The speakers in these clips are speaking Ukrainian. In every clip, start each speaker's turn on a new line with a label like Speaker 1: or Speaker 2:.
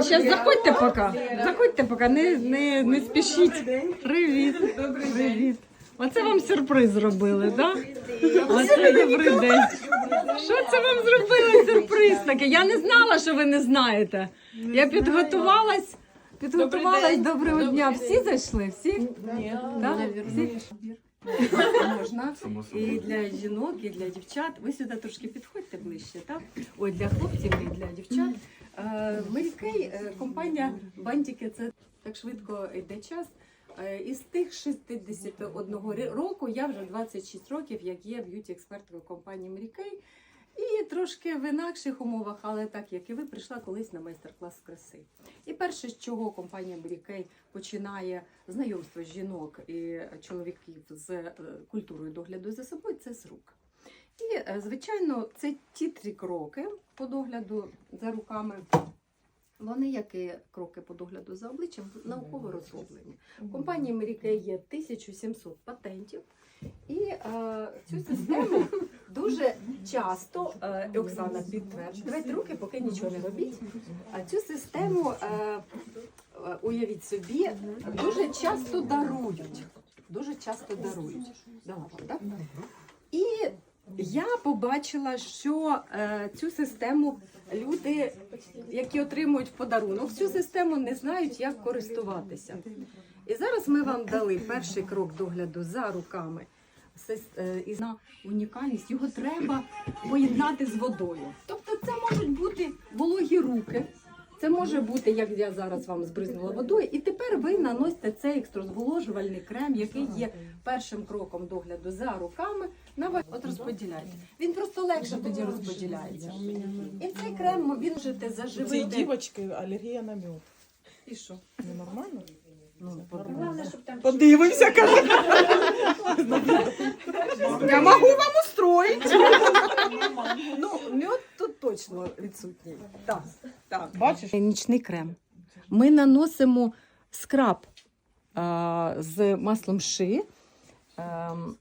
Speaker 1: Зараз заходьте поки. Заходьте поки, не, не, не спішіть. Привіт. Привіт. Оце вам сюрприз зробили, так? Оце добрий день. Що це вам зробили сюрприз таке? Я не знала, що ви не знаєте. Я підготувалась. Підготувалась доброго дня. Всі зайшли? Всі?
Speaker 2: Ні.
Speaker 1: Можна. І для жінок, і для дівчат. Ви сюди трошки підходьте ближче, так? Ой, для хлопців і для дівчат. Е, е, компанія Бантики, це так швидко йде час. Е, Із тих 61 ри- року я вже 26 років, як є б'юті-експерткою компанії Мрікей. І трошки в інакших умовах, але так як і ви прийшла колись на майстер-клас краси. І перше, з чого компанія Мрікей починає знайомство жінок і чоловіків з е, культурою догляду за собою, це з рук. І, е, звичайно, це ті три кроки по догляду за руками. Вони, як і кроки по догляду за обличчям, науково розроблені. В компанії Мрікей є 1700 патентів. І е, цю систему дуже часто е, Оксана підтверджує. Давайте руки, поки нічого не робіть. А цю систему, е, е, уявіть собі, дуже часто дарують. Дуже часто дарують. Давай, так? І я побачила, що е, цю систему люди, які отримують в подарунок, цю систему не знають, як користуватися. І зараз ми вам дали перший крок догляду за руками. Е, І на унікальність його треба поєднати з водою. Тобто це можуть бути вологі руки. Це може бути, як я зараз вам збризнула водою, і тепер ви наносите цей екстразволожувальний крем, який є першим кроком догляду за руками. На ва- от розподіляйте. Він просто легше тоді розподіляється. І цей крем він можете
Speaker 2: Цій
Speaker 1: заживити.
Speaker 2: дівочки алергія на мед.
Speaker 1: І що?
Speaker 2: Ну нормально?
Speaker 1: Ну,
Speaker 3: Главное, щоб там
Speaker 2: Подивимося, каже.
Speaker 1: Я можу вам устроїти. ну, точно відсутній. Так, так.
Speaker 2: Бачиш?
Speaker 1: Нічний крем. Ми наносимо скраб а, з маслом ши, ем,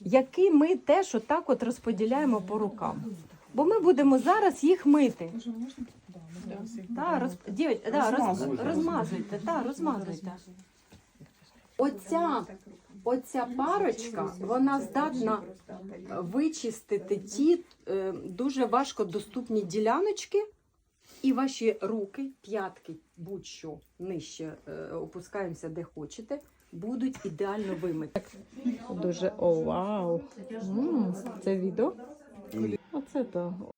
Speaker 1: який ми теж отак от розподіляємо по рукам. Бо ми будемо зараз їх мити. Да, роз... дівчат, да, роз...
Speaker 2: Розмазуйте.
Speaker 1: розмазуйте, да, розмазуйте. Оця, оця парочка, вона здатна вичистити ті е, дуже важко доступні діляночки, і ваші руки, п'ятки, будь-що нижче е, опускаємося де хочете, будуть ідеально вимиті. Дуже о, вау! М, Це відео? Оце то.